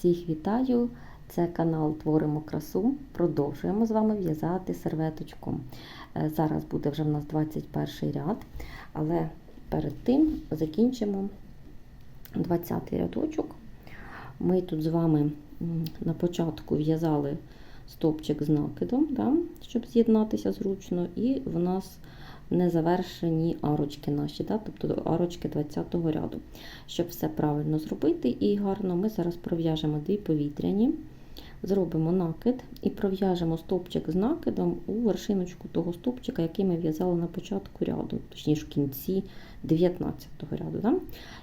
Всіх вітаю! Це канал Творимо красу. Продовжуємо з вами в'язати серветочку. Е, Зараз буде вже в нас 21 ряд, але перед тим закінчимо 20 рядочок. Ми тут з вами на початку в'язали стовпчик з накидом, да, щоб з'єднатися зручно, і в нас не завершені арочки наші, да, тобто арочки 20-го ряду. Щоб все правильно зробити і гарно, ми зараз пров'яжемо дві повітряні, зробимо накид і пров'яжемо стовпчик з накидом у вершиночку того стовпчика, який ми в'язали на початку ряду, точніше в кінці 19-го ряду. Да?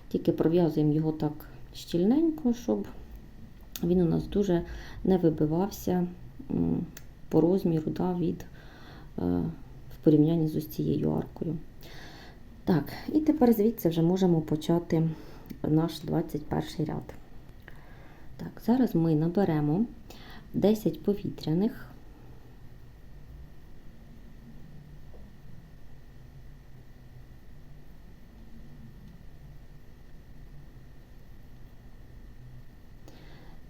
Тільки пров'язуємо його так щільненько, щоб він у нас дуже не вибивався по розміру да, від. Порівнянні з ось цією аркою. Так, і тепер звідси вже можемо почати наш 21 ряд. Так, зараз ми наберемо 10 повітряних.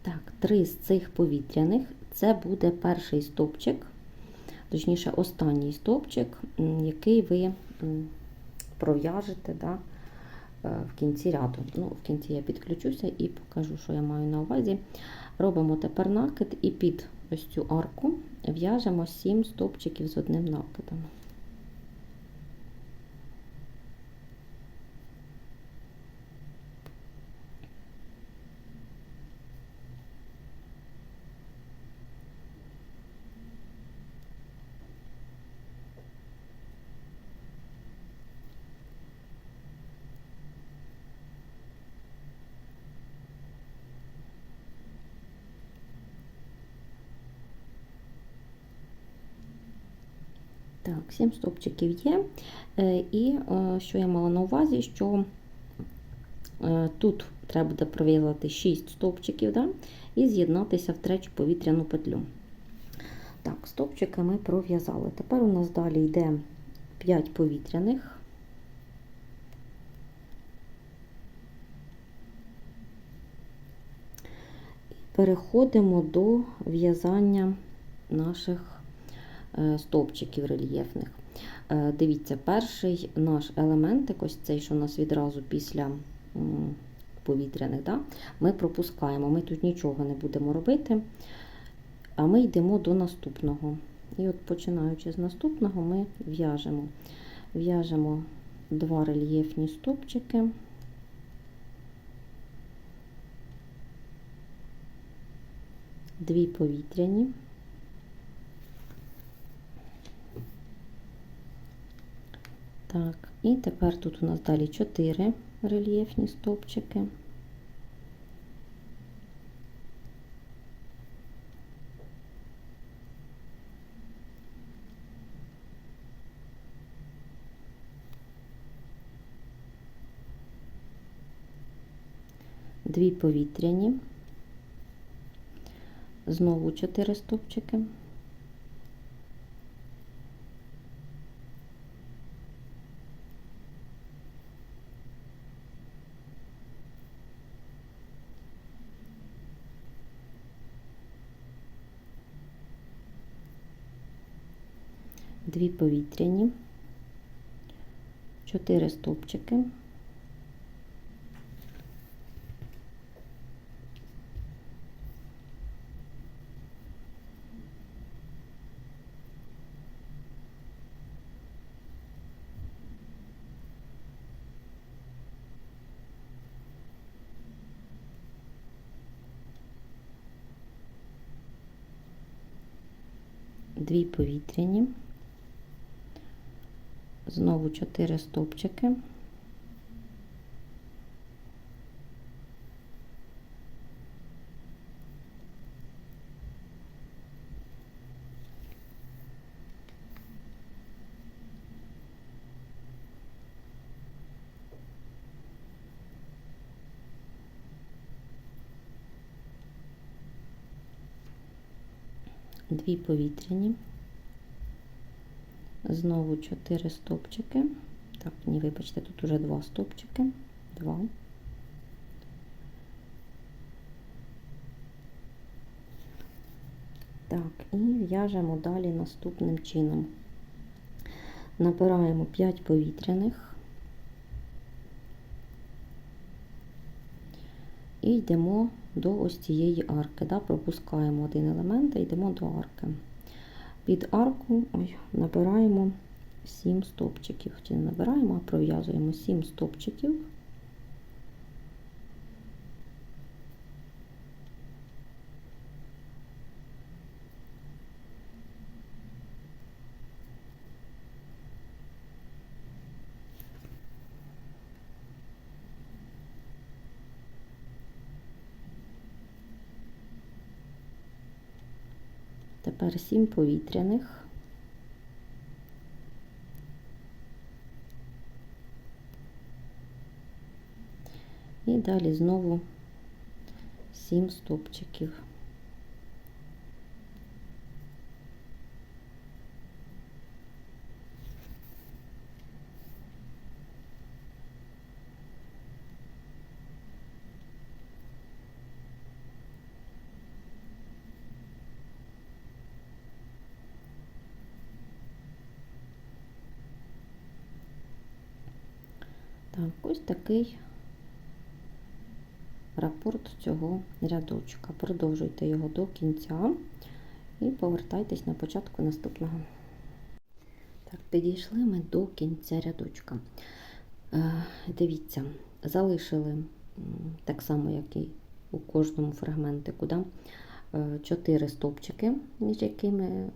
Так, три з цих повітряних це буде перший стопчик точніше, останній стовпчик, який ви пров'яжете да, в кінці ряду. Ну, В кінці я підключуся і покажу, що я маю на увазі. Робимо тепер накид і під ось цю арку в'яжемо 7 стовпчиків з одним накидом. Так, 7 стовпчиків є. І що я мала на увазі, що тут треба буде пров'язати 6 стовпчиків да, і з'єднатися в третю повітряну петлю. Так, стовпчики ми пров'язали. Тепер у нас далі йде 5 повітряних. Переходимо до в'язання наших стовпчиків рельєфних. Дивіться, перший наш елементик, ось цей, що у нас відразу після повітряних, да, ми пропускаємо, ми тут нічого не будемо робити, а ми йдемо до наступного. І от починаючи з наступного, ми в'яжемо. В'яжемо два рельєфні стовпчики. Дві повітряні. Так, і тепер тут у нас далі 4 рельєфні стовпчики. Дві повітряні, знову 4 стовпчики. Дві повітряні, 4 стовпчики. Дві повітряні знову 4 стовпчики. Дві повітряні знову 4 стопчики. Так, ні, вибачте, тут уже 2 стопчики. 2. Так, і в'яжемо далі наступним чином. Набираємо 5 повітряних і йдемо до ось цієї арки. Да? Пропускаємо один елемент і йдемо до арки. Під арку ой, набираємо 7 стопчиків. Чи не набираємо, а пров'язуємо 7 стопчиків. Тепер 7 повітряних. І далі знову 7 стопчиків. Так, ось такий рапорт цього рядочка. Продовжуйте його до кінця і повертайтесь на початку наступного. Так, підійшли ми до кінця рядочка. Е, дивіться, залишили так само, як і у кожному фрагментику, да? 4 стовпчики, між якими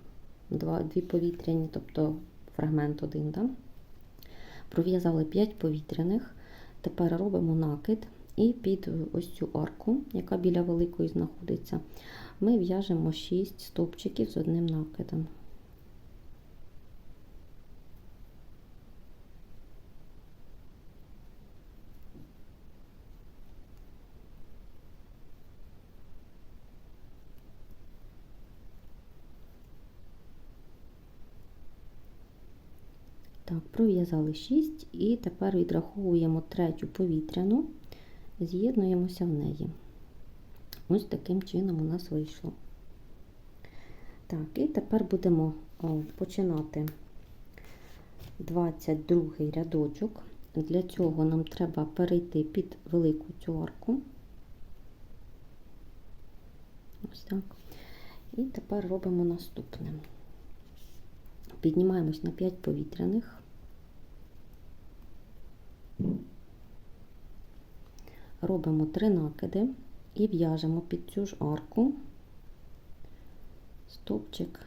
два, дві повітряні, тобто фрагмент один. Да? Пров'язали 5 повітряних. Тепер робимо накид і під ось цю арку, яка біля великої знаходиться, ми в'яжемо 6 стовпчиків з одним накидом. Так, пров'язали 6 і тепер відраховуємо третю повітряну, з'єднуємося в неї. Ось таким чином у нас вийшло. Так, і тепер будемо починати 22 рядочок. Для цього нам треба перейти під велику цю арку. Ось так. І тепер робимо наступне. Піднімаємось на 5 повітряних. Робимо 3 накиди і в'яжемо під цю ж арку стовпчик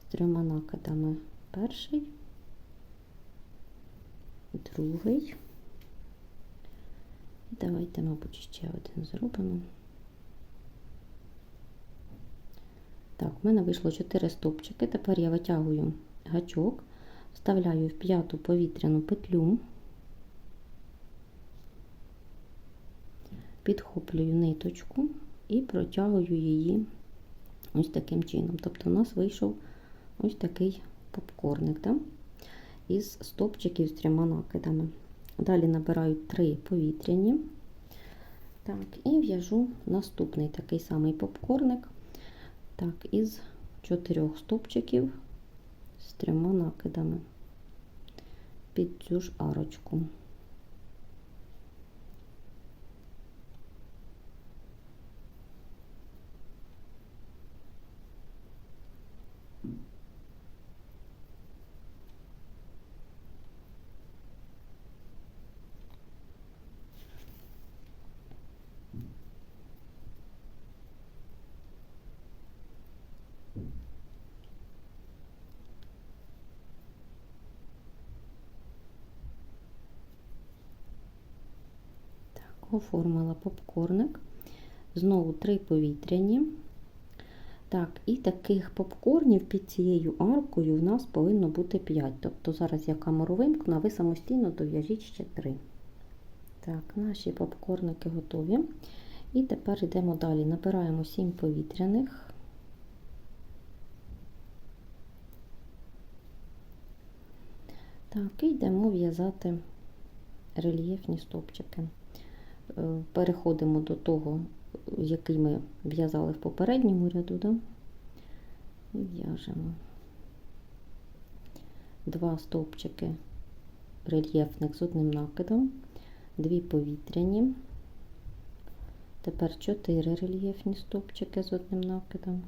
з трьома накидами. Перший, другий. Давайте, мабуть, ще один зробимо. Так, в мене вийшло 4 стовпчики. Тепер я витягую гачок, вставляю в п'яту повітряну петлю, підхоплюю ниточку і протягую її ось таким чином. Тобто у нас вийшов ось такий попкорник да? із стовпчиків з трьома накидами. Далі набираю 3 повітряні. Так, і в'яжу наступний такий самий попкорник. Так, із чотирьох стовпчиків з трьома накидами під цю ж арочку. Оформила попкорник, знову три повітряні. Так, і таких попкорнів під цією аркою в нас повинно бути 5. Тобто зараз я камеру вимкну, а ви самостійно дов'яжіть ще 3. Так, наші попкорники готові. І тепер йдемо далі. Набираємо 7 повітряних. Так, і йдемо в'язати рельєфні стопчики. Е, переходимо до того який ми в'язали в попередньому ряду, да? і в'яжемо два стовпчики рельєфних з одним накидом, дві повітряні, тепер чотири рельєфні стовпчики з одним накидом.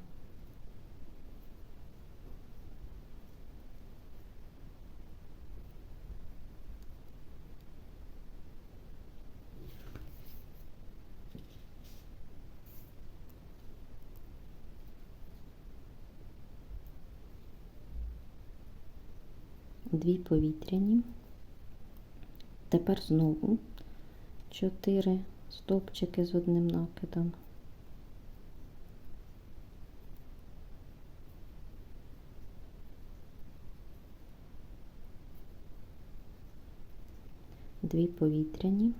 Дві повітряні. Тепер знову чотири стовпчики з одним накидом. Дві повітряні.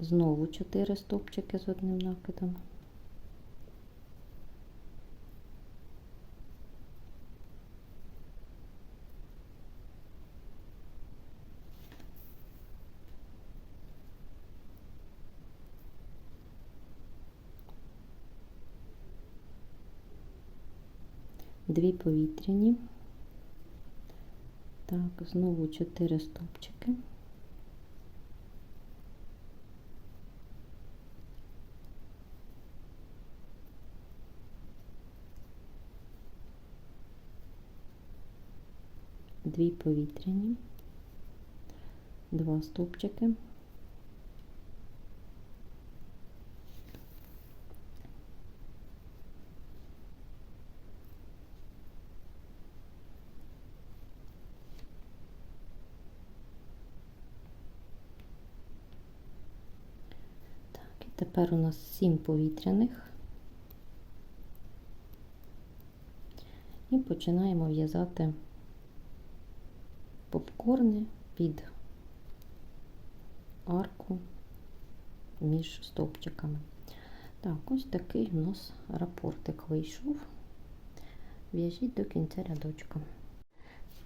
Знову чотири стовпчики з одним накидом. Дві повітряні. Так, знову чотири стовпчики. Дві повітряні, два стовпчики. Так, і тепер у нас сім повітряних. І починаємо в'язати попкорни під арку між стовпчиками. Так, ось такий у нас рапортик вийшов. В'яжіть до кінця рядочка.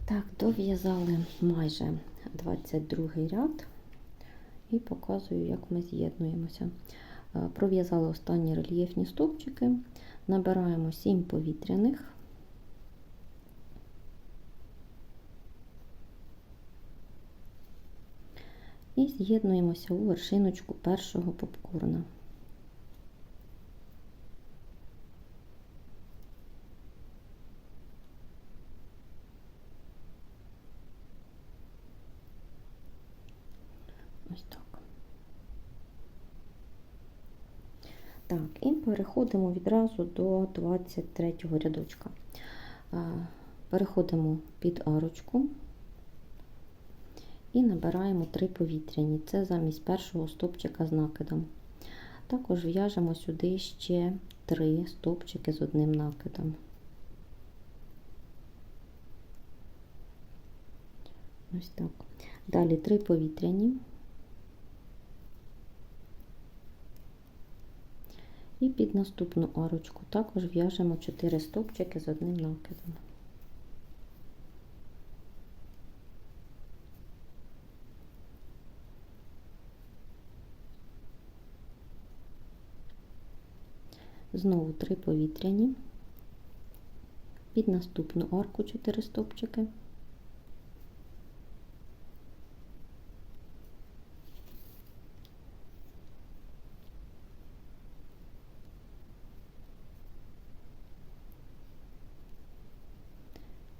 Так, дов'язали майже 22 ряд і показую, як ми з'єднуємося. Е, Пров'язали останні рельєфні стовпчики, набираємо 7 повітряних. І з'єднуємося у вершиночку першого попкорна. Ось так. Так, і переходимо відразу до 23 рядочка. Переходимо під арочку і набираємо 3 повітряні. Це замість першого стовпчика з накидом. Також в'яжемо сюди ще 3 стовпчики з одним накидом. Ось так. Далі 3 повітряні. І під наступну арочку також в'яжемо 4 стовпчики з одним накидом. Знову 3 повітряні, під наступну арку 4 стовпчики.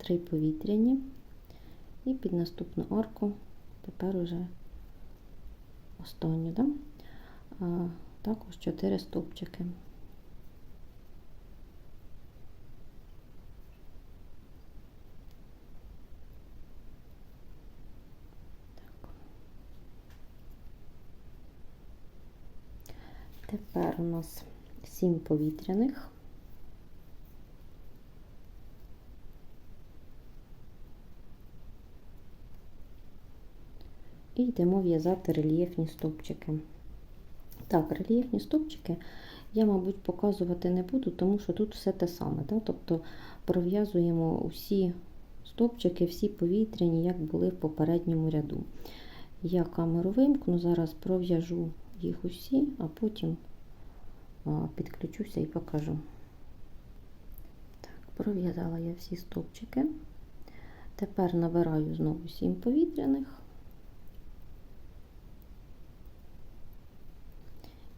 Три повітряні і під наступну арку тепер уже останню, да? а, також 4 стовпчики. Тепер у нас 7 повітряних. І йдемо в'язати рельєфні стовпчики. Так, рельєфні стовпчики я, мабуть, показувати не буду, тому що тут все те саме. Да? Тобто пров'язуємо усі стовпчики, всі повітряні, як були в попередньому ряду. Я камеру вимкну, зараз пров'яжу їх усі, а потім підключуся і покажу. Так, пров'язала я всі стовпчики. Тепер набираю знову 7 повітряних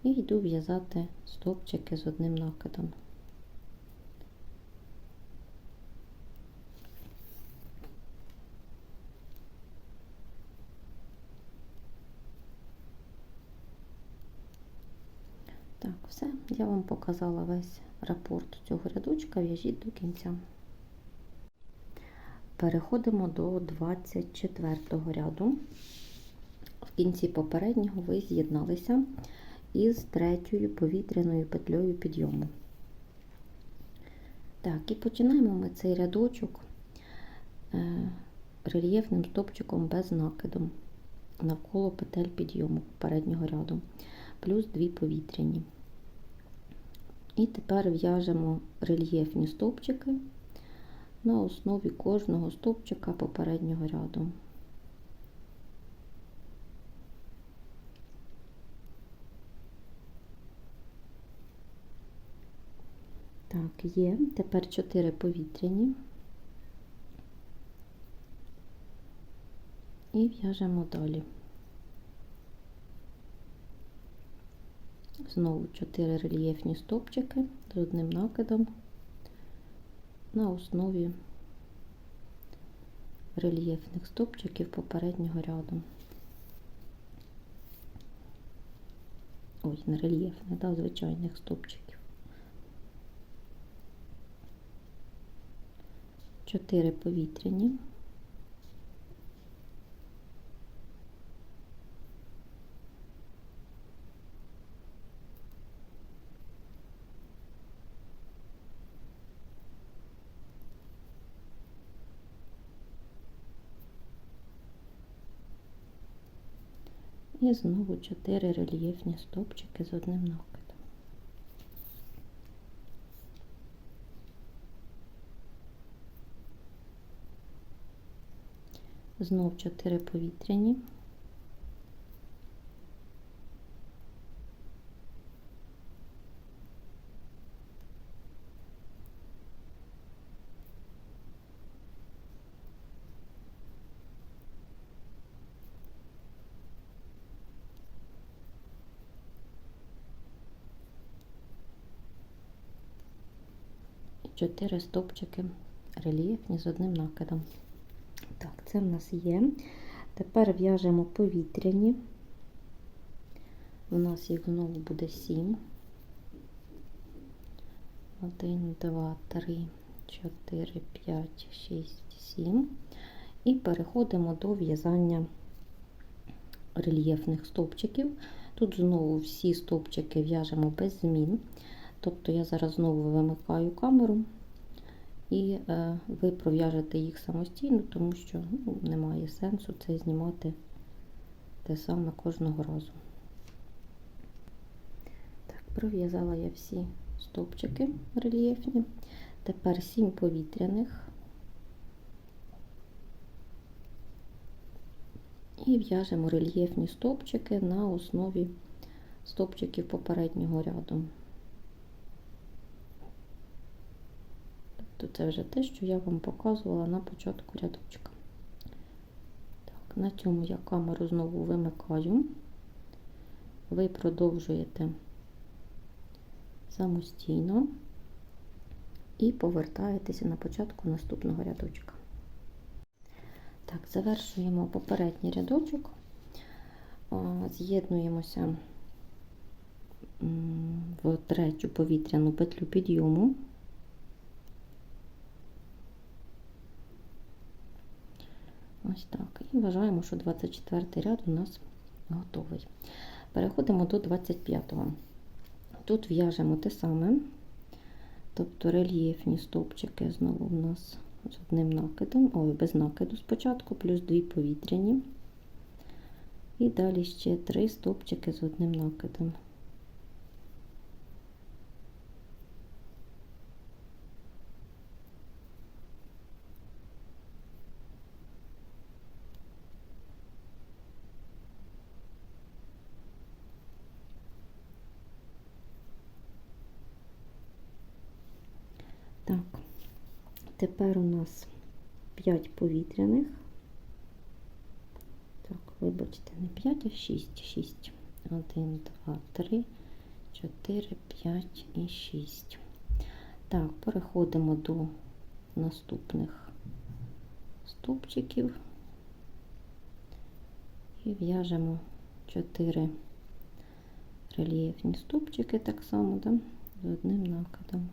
і йду в'язати стовпчики з одним накидом. Так, все, я вам показала весь рапорт цього рядочка, в'яжіть до кінця. Переходимо до 24 ряду. В кінці попереднього ви з'єдналися із третьою повітряною петлею підйому. Так, і починаємо ми цей рядочок е, рельєфним стопчиком без накиду навколо петель підйому переднього ряду, плюс дві повітряні. І тепер в'яжемо рельєфні стовпчики на основі кожного стовпчика попереднього ряду. Так, є. Тепер 4 повітряні. І в'яжемо далі. Знову 4 рельєфні стовпчики з одним накидом на основі рельєфних стовпчиків попереднього ряду. Ой, не рельєфних, да, звичайних стовпчиків. 4 повітряні. І знову 4 рельєфні стовпчики з одним накидом. Знов 4 повітряні. 4 стовпчики рельєфні з одним накидом. Так, це в нас є. Тепер в'яжемо повітряні. У нас їх знову буде 7. 1, 2, 3, 4, 5, 6, 7. І переходимо до в'язання рельєфних стовпчиків. Тут знову всі стовпчики в'яжемо без змін. Тобто я зараз знову вимикаю камеру і е, ви пров'яжете їх самостійно, тому що ну, немає сенсу це знімати те саме кожного разу. Так, пров'язала я всі стовпчики рельєфні. Тепер 7 повітряних. І в'яжемо рельєфні стовпчики на основі стовпчиків попереднього ряду. Тобто це вже те, що я вам показувала на початку рядочка. Так, на цьому я камеру знову вимикаю. Ви продовжуєте самостійно і повертаєтеся на початку наступного рядочка. Так, завершуємо попередній рядочок, з'єднуємося в третю повітряну петлю підйому. Ось так. І вважаємо, що 24 ряд у нас готовий. Переходимо до 25-го. Тут в'яжемо те саме, тобто рельєфні стовпчики знову у нас з одним накидом, ой, без накиду спочатку, плюс дві повітряні. І далі ще три стовпчики з одним накидом. Так, тепер у нас 5 повітряних. Так, вибачте, не 5, а 6. 6. 1, 2, 3, 4, 5 і 6. Так, переходимо до наступних стовпчиків і в'яжемо 4 рельєфні стовпчики так само, да, з одним накидом.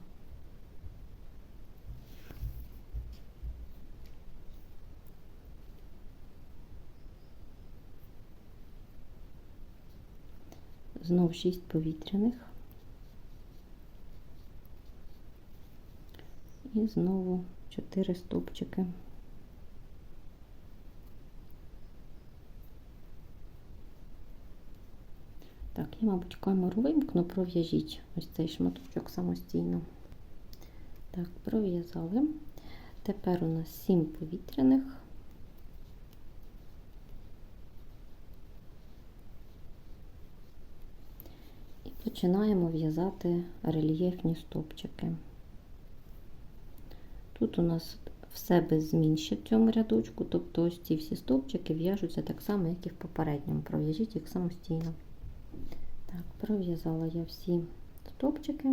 Знов 6 повітряних. І знову 4 стовпчики. Так, я, мабуть, камеру вимкну, пров'яжіть ось цей шматочок самостійно. Так, пров'язали. Тепер у нас 7 повітряних. І починаємо в'язати рельєфні стовпчики. Тут у нас все без змін ще в цьому рядочку, тобто ось ці всі стовпчики в'яжуться так само, як і в попередньому. Пров'яжіть їх самостійно. Так, пров'язала я всі стовпчики.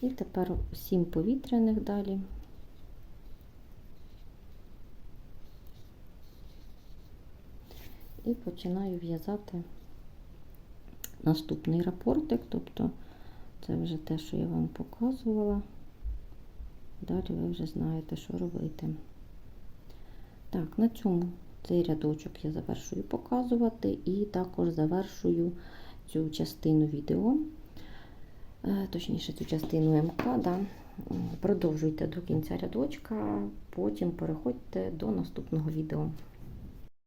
І тепер 7 повітряних далі. І починаю в'язати наступний рапортик, тобто це вже те, що я вам показувала. Далі ви вже знаєте, що робити. Так, на цьому цей рядочок я завершую показувати, і також завершую цю частину відео, е, точніше, цю частину МК. Да. Продовжуйте до кінця рядочка, потім переходьте до наступного відео.